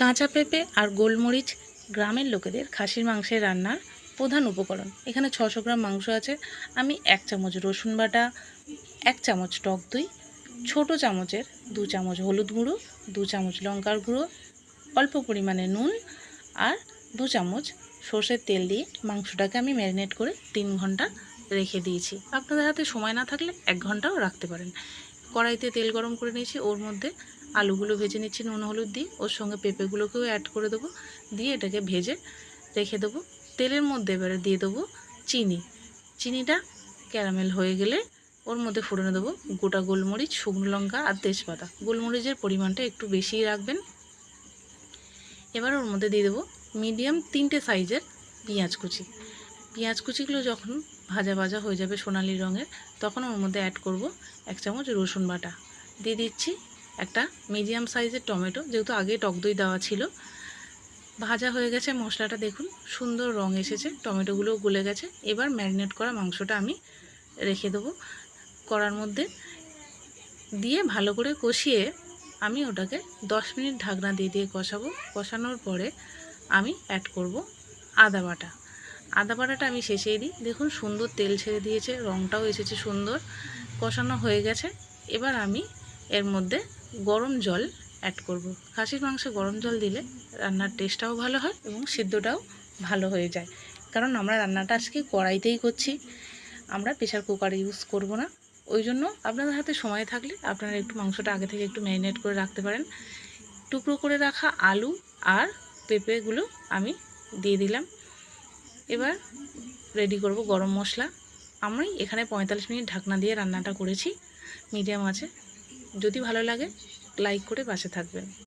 কাঁচা পেঁপে আর গোলমরিচ গ্রামের লোকেদের খাসির মাংসের রান্নার প্রধান উপকরণ। এখানে ছশো গ্রাম মাংস আছে। আমি এক চামচ রসুন বাটা, এক চামচ টক দই, ছোটো চামচের দু চামচ হলুদ গুঁড়ো, দু চামচ লঙ্কার গুঁড়ো, অল্প পরিমাণে নুন আর দু চামচ সর্ষের তেল দিয়ে মাংসটাকে আমি ম্যারিনেট করে তিন ঘণ্টা রেখে দিয়েছি। আপনাদের হাতে সময় না থাকলে এক ঘন্টাও রাখতে পারেন। কড়াইতে তেল গরম করে নিয়েছি। ওর মধ্যে আলুগুলো ভেজে নিচ্ছি নুন, হলুদ দিয়ে। ওর সঙ্গে পেঁপেগুলোকেও অ্যাড করে দেবো। দিয়ে এটাকে ভেজে রেখে দেবো। তেলের মধ্যে এবারে দিয়ে দেবো চিনি। চিনিটা ক্যারামেল হয়ে গেলে ওর মধ্যে ফোড়নে দেবো গোটা গোলমরিচ, শুকনো লঙ্কা আর তেজপাতা। গোলমরিচের পরিমাণটা একটু বেশিই রাখবেন। এবার ওর মধ্যে দিয়ে দেবো মিডিয়াম তিনটে সাইজের পেঁয়াজ কুচি। পেঁয়াজ কুচিগুলো যখন ভাজা ভাজা হয়ে যাবে সোনালি রঙের, তখন ওর মধ্যে অ্যাড করব এক চামচ রসুন বাটা। দিয়ে দিচ্ছি একটা মিডিয়াম সাইজের টমেটো, যেহেতু আগে টক দই দেওয়া ছিল। ভাজা হয়ে গেছে মশলাটা, দেখুন, সুন্দর রং এসেছে, টমেটোগুলো গলে গেছে। এবার ম্যারিনেট করা মাংসটা আমি রেখে দেবো কড়ার মধ্যে। দিয়ে ভালো করে কষিয়ে আমি ওটাকে দশ মিনিট ঢাকনা দিয়ে দিয়ে কষাবো। কষানোর পরে আমি অ্যাড করব আদা বাটা। আদা বাটাটা আমি শেষেই দিই। দেখুন, সুন্দর তেল ছেড়ে দিয়েছে রঙটাও এসেছে সুন্দর। কষানো হয়ে গেছে। এবার আমি এর মধ্যে গরম জল অ্যাড করব। খাসির মাংসে গরম জল দিলে রান্নার টেস্টটাও ভালো হয় এবং সিদ্ধটাও ভালো হয়ে যায়। কারণ আমরা রান্নাটা আজকে কড়াইতেই করছি। আমরা প্রেশার কুকার ইউজ করব না। ওই জন্য আপনাদের হাতে সময় থাকলে আপনারা একটু মাংসটা আগে থেকে একটু ম্যারিনেট করে রাখতে পারেন। টুকরো করে রাখা আলু আর পেঁপেগুলো আমি দিয়ে দিলাম। এবার রেডি করব গরম মশলা। আমি এখানে পঁয়তাল্লিশ মিনিট ঢাকনা দিয়ে রান্নাটা করেছি। মিডিয়াম আছে। যদি ভালো লাগে লাইক করে পাশে থাকবেন।